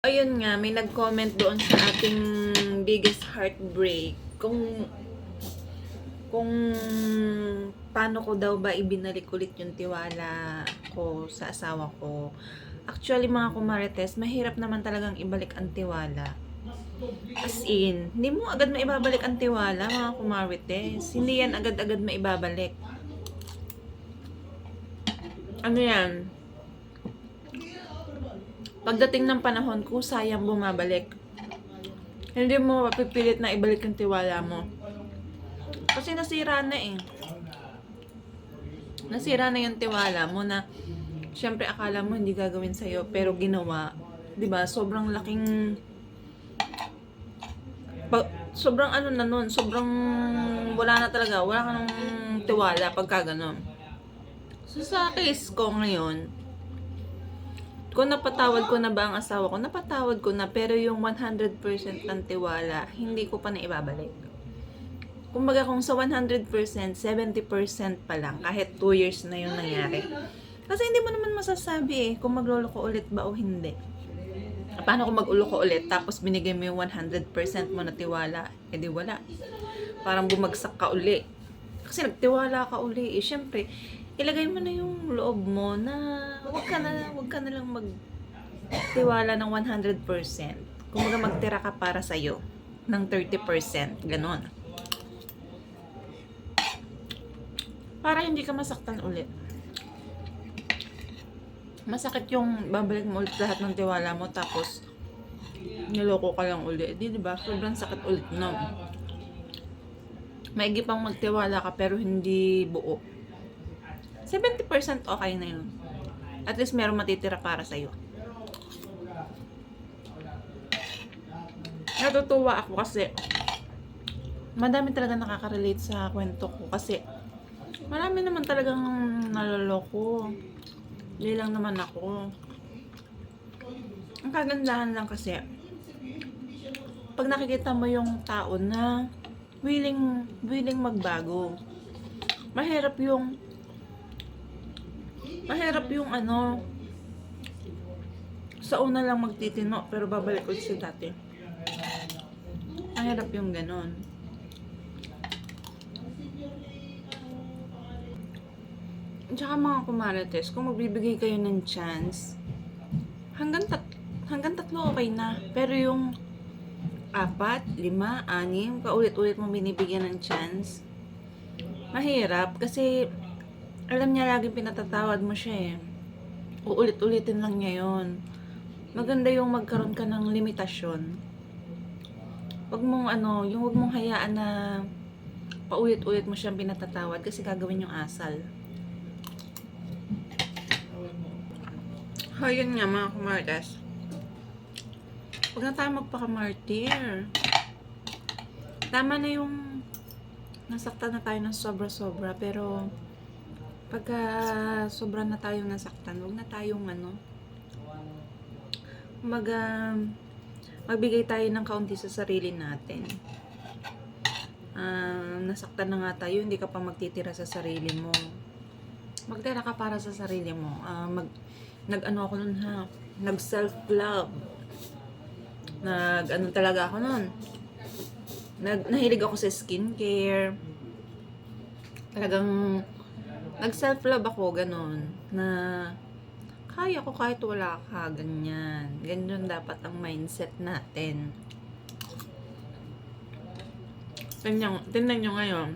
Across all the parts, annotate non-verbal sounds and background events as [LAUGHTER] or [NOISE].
Ayun nga, may nag-comment doon sa ating biggest heartbreak kung kung paano ko daw ba ibinalik ulit yung tiwala ko sa asawa ko. Actually mga kumarites, mahirap naman talagang ibalik ang tiwala. As in, hindi mo agad maibabalik ang tiwala mga kumarites. Hindi yan agad-agad maibabalik. Ano yan? Pagdating ng panahon, kusayang bumabalik. Hindi mo mapipilit na ibalik yung tiwala mo. Kasi nasira na eh. Nasira na yung tiwala mo na syempre akala mo hindi gagawin sa'yo pero ginawa. ba Sobrang laking pa- sobrang ano na nun, sobrang wala na talaga, wala ka nang tiwala pagka ganun. So sa case ko ngayon, kung napatawad ko na ba ang asawa ko, napatawad ko na pero yung 100% ng tiwala, hindi ko pa na ibabalik. Kumbaga kung sa 100%, 70% pa lang, kahit 2 years na yung nangyari. Kasi hindi mo naman masasabi eh, kung magloloko ulit ba o hindi. Paano kung mag-uloko ulit, tapos binigay mo yung 100% mo na tiwala, edi wala. Parang bumagsak ka uli. Kasi nagtiwala ka uli eh. Siyempre, ilagay mo na yung loob mo na wag ka na, wag ka na lang magtiwala ng 100%. Kumbaga magtira ka para sa'yo ng 30%. Ganon. Para hindi ka masaktan ulit. Masakit yung babalik mo ulit lahat ng tiwala mo tapos niloko ka lang ulit. Di, di ba? Sobrang sakit ulit no. Maigi pang magtiwala ka pero hindi buo. 70% okay na yun. At least meron matitira para sa'yo. Natutuwa ako kasi madami talaga nakaka-relate sa kwento ko kasi marami naman talagang naloloko. Hindi lang naman ako. Ang kagandahan lang kasi pag nakikita mo yung tao na willing willing magbago. Mahirap yung mahirap yung ano sa una lang magtitino pero babalik ulit sa dati. Mahirap yung ganon. Tsaka mga kumarites, kung magbibigay kayo ng chance, hanggang, tat hanggang tatlo okay na. Pero yung apat, lima, anim, paulit-ulit mo binibigyan ng chance, mahirap kasi alam niya laging pinatatawad mo siya eh. Uulit-ulitin lang niya yun. Maganda yung magkaroon ka ng limitasyon. Wag mong ano, yung wag mong hayaan na paulit-ulit mo siyang pinatatawad kasi gagawin yung asal. Ayun nga mga kumartas. Huwag na tayo magpakamartir. Tama na yung nasaktan na tayo ng sobra-sobra pero pagka sobra na tayong nasaktan, huwag na tayong ano mag ah, magbigay tayo ng kaunti sa sarili natin. Ah, nasaktan na nga tayo, hindi ka pa magtitira sa sarili mo. Magtira ka para sa sarili mo. Ah, mag nag-ano ako nun ha, nag self-love. Nag ano talaga ako nun. Nag nahilig ako sa skincare. Talagang nag self-love ako ganun na kaya ko kahit wala ka, ganyan. Ganyan dapat ang mindset natin. Tingnan, tingnan nyo ngayon.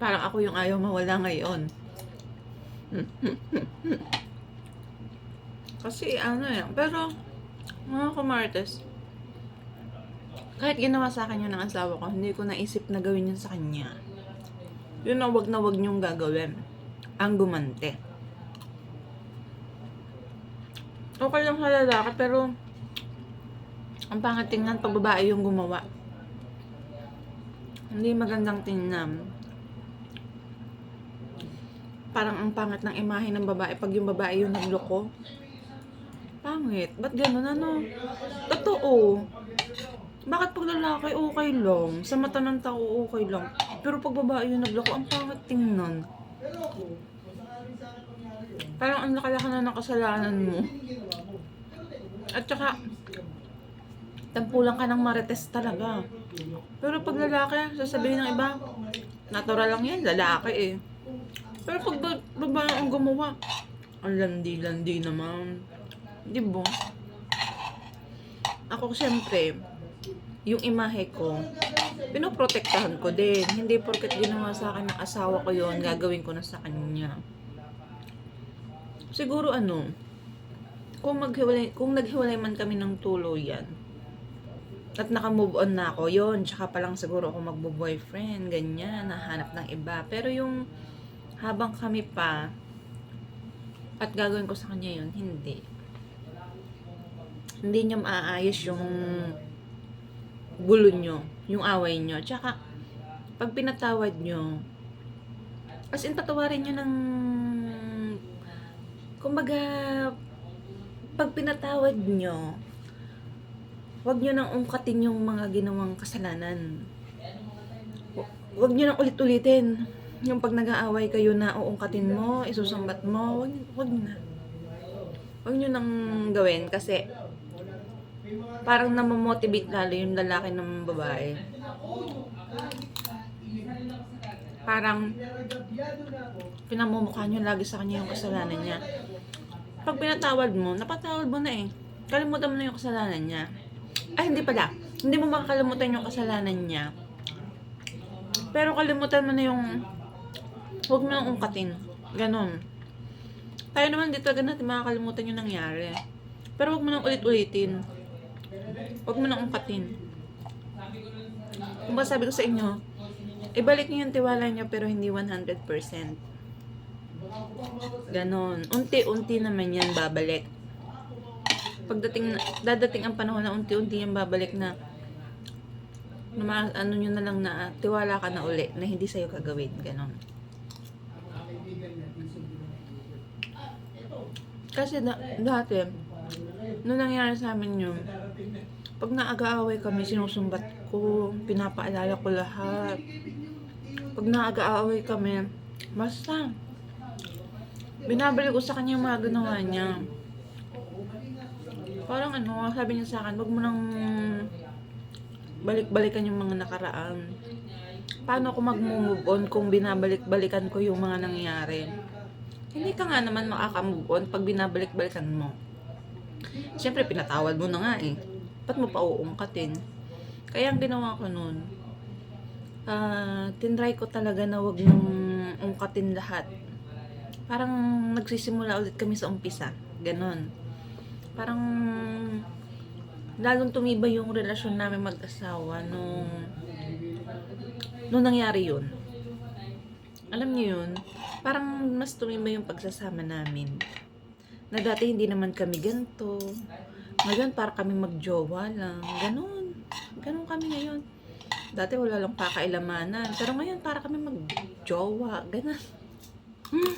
Parang ako yung ayaw mawala ngayon. [LAUGHS] Kasi ano yan. Pero, mga kumartes, kahit ginawa sa akin yun ng asawa ko, hindi ko naisip na gawin yun sa kanya. Yun ang wag na wag niyong gagawin. Ang gumante. Okay lang sa lalaki, pero ang pangit tingnan pag babae yung gumawa. Hindi magandang tingnan. Parang ang pangit ng imahe ng babae pag yung babae yung nagloko. Pangit. Ba't ganun ano? Totoo. Bakit pag lalaki okay lang? Sa mata ng tao okay lang. Pero pag babae yung nagloko, ang pangit tingnan. Parang ang laki-laki na ng kasalanan mo. At saka, tampulan ka ng marites talaga. Pero pag lalaki, sasabihin ng iba, natural lang yan, lalaki eh. Pero pag ba- babae ang gumawa, ang landi-landi naman. Di ba? Ako siyempre, yung imahe ko, pinoprotektahan ko din. Hindi porket ginawa sa akin ng asawa ko yon gagawin ko na sa kanya. Siguro ano, kung maghiwalay, kung naghiwalay man kami ng tuluyan, at naka-move on na ako, yon tsaka pa lang siguro ako magbo-boyfriend, ganyan, nahanap ng iba. Pero yung habang kami pa, at gagawin ko sa kanya yun, hindi. Hindi niya maaayos yung gulo nyo, yung away nyo. Tsaka, pag pinatawad nyo, as in patawarin nyo ng, kumbaga, pag pinatawad nyo, Huwag nyo nang ungkatin yung mga ginawang kasalanan. Huwag nyo nang ulit-ulitin. Yung pag nag-aaway kayo na uungkatin mo, isusambat mo, huwag, huwag na. Huwag nyo nang gawin kasi parang namamotivate lalo yung lalaki ng babae. Parang pinamumukha nyo lagi sa kanya yung kasalanan niya. Pag pinatawad mo, napatawad mo na eh. Kalimutan mo na yung kasalanan niya. Ay, hindi pala. Hindi mo makakalimutan yung kasalanan niya. Pero kalimutan mo na yung huwag mo nang ungkatin. Ganon. Tayo naman dito talaga natin makakalimutan yung nangyari. Pero huwag mo nang ulit-ulitin. Huwag mo nang ungkatin. Kung ba sabi ko sa inyo, ibalik niyo yung tiwala niyo pero hindi 100%. Ganon. Unti-unti naman yan babalik pagdating dadating ang panahon na unti-unti yung babalik na na ano nyo na lang na tiwala ka na uli na hindi sa'yo kagawin ganon kasi da- dati nung nangyari sa amin yun pag naaga-away kami sinusumbat ko pinapaalala ko lahat pag naaga-away kami basta binabalik ko sa kanya yung mga ginawa niya parang ano, sabi niya sa akin, wag mo nang balik-balikan yung mga nakaraan. Paano ako mag-move on kung binabalik-balikan ko yung mga nangyayari? Hindi ka nga naman makaka-move on pag binabalik-balikan mo. Siyempre, pinatawad mo na nga eh. Ba't mo pa uungkatin? Kaya ang ginawa ko nun, ah tinry ko talaga na wag nang ungkatin lahat. Parang nagsisimula ulit kami sa umpisa. Ganon parang lalong tumibay yung relasyon namin mag-asawa nung nung nangyari yun. Alam niyo yun, parang mas tumibay yung pagsasama namin. Na dati hindi naman kami ganito. Ngayon para kami magjowa lang. Ganon. Ganon kami ngayon. Dati wala lang pakailamanan. Pero ngayon para kami magjowa. Ganon. Hmm.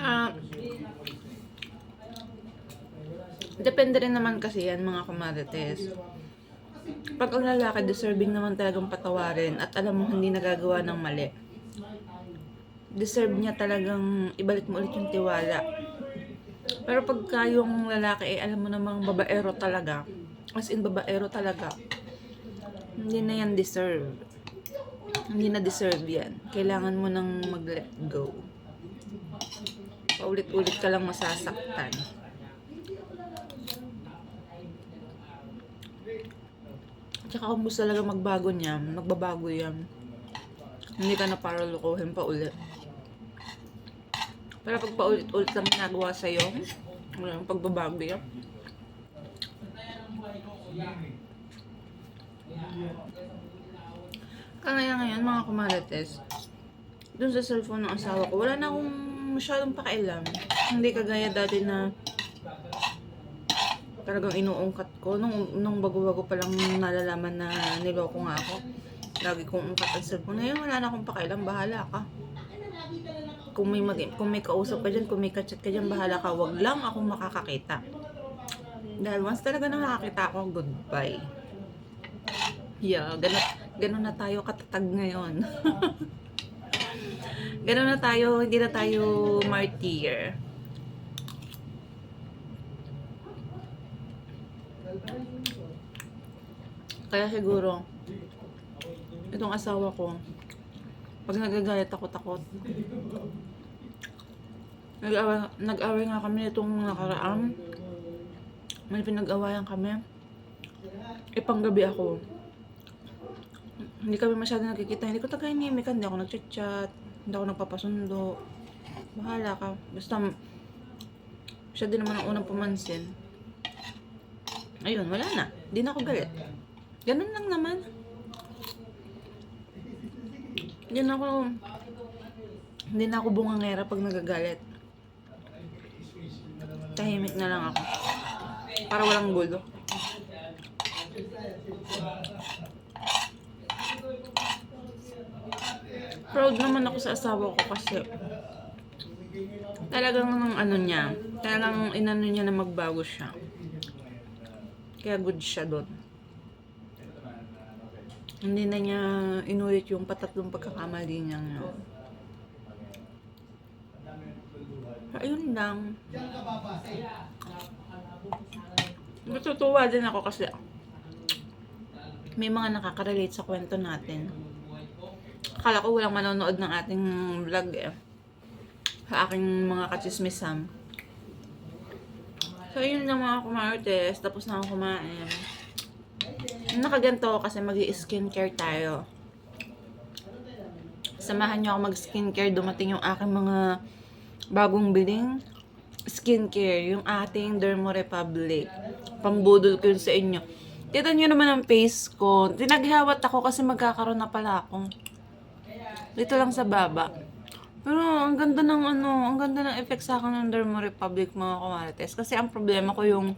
Ah, depende rin naman kasi yan mga kumarites. Pag ang lalaki, deserving naman talagang patawarin at alam mo hindi nagagawa ng mali. Deserve niya talagang ibalik mo ulit yung tiwala. Pero pagka yung lalaki, eh, alam mo namang babaero talaga, as in babaero talaga, hindi na yan deserve. Hindi na deserve yan. Kailangan mo nang mag-let go paulit-ulit ka lang masasaktan. Tsaka kung gusto talaga magbago niya, magbabago yan. Hindi ka na para lukuhin pa ulit. Pero pag paulit-ulit lang ginagawa sa'yo, wala nang pagbabago yan. Kaya ngayon mga kumalates, dun sa cellphone ng asawa ko, wala na akong masyadong pakialam. Hindi kagaya dati na talagang inuungkat ko. Nung, nung bago-bago pa lang nalalaman na niloko nga ako. Lagi kong ungkat ang cellphone. Ngayon wala na akong pakialam. Bahala ka. Kung may, mag, kung may kausap ka dyan, kung may kachat ka dyan, bahala ka. Wag lang akong makakakita. Dahil once talaga nakakita ako, goodbye. Yeah, ganun, ganun na tayo katatag ngayon. [LAUGHS] Ganun na tayo, hindi na tayo martyr. Kaya siguro, itong asawa ko, pag nagagalit ako, takot. Nag-away, nag-away nga kami itong nakaraan. May pinag-awayan kami. Ipanggabi ako. Hindi kami masyado nagkikita. Hindi ko tagainimik. Hindi ako nag-chat. Hindi ako nagpapasundo. Bahala ka. Basta, siya din naman ang unang pumansin. Ayun, wala na. Hindi na ako galit. Ganun lang naman. Hindi na ako, hindi na ako bungangera pag nagagalit. Tahimik na lang ako. Para walang gulo. Proud naman ako sa asawa ko kasi talagang ng ano niya, talagang inano niya na magbago siya. Kaya good siya doon. Hindi na niya inulit yung patatlong pagkakamali niya. No? Ayun lang. Natutuwa din ako kasi may mga nakaka-relate sa kwento natin. Akala ko walang manonood ng ating vlog eh. Sa aking mga kachismisam. So, yun lang mga kumartes. Tapos na ako kumain. Nakaganto ako kasi mag skincare tayo. Samahan niyo ako mag-skincare. Dumating yung aking mga bagong biling skincare. Yung ating Dermo Republic. Pambudol ko yun sa inyo. Kita niyo naman ang face ko. Tinaghawat ako kasi magkakaroon na pala ako. Dito lang sa baba. Pero ang ganda ng ano, ang ganda ng effect sa akin ng Dermo Republic mga kumarites. Kasi ang problema ko yung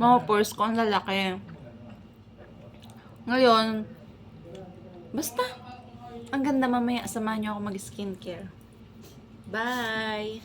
mga pores ko ang lalaki. Ngayon, basta, ang ganda mamaya, samahan niyo ako mag-skincare. Bye!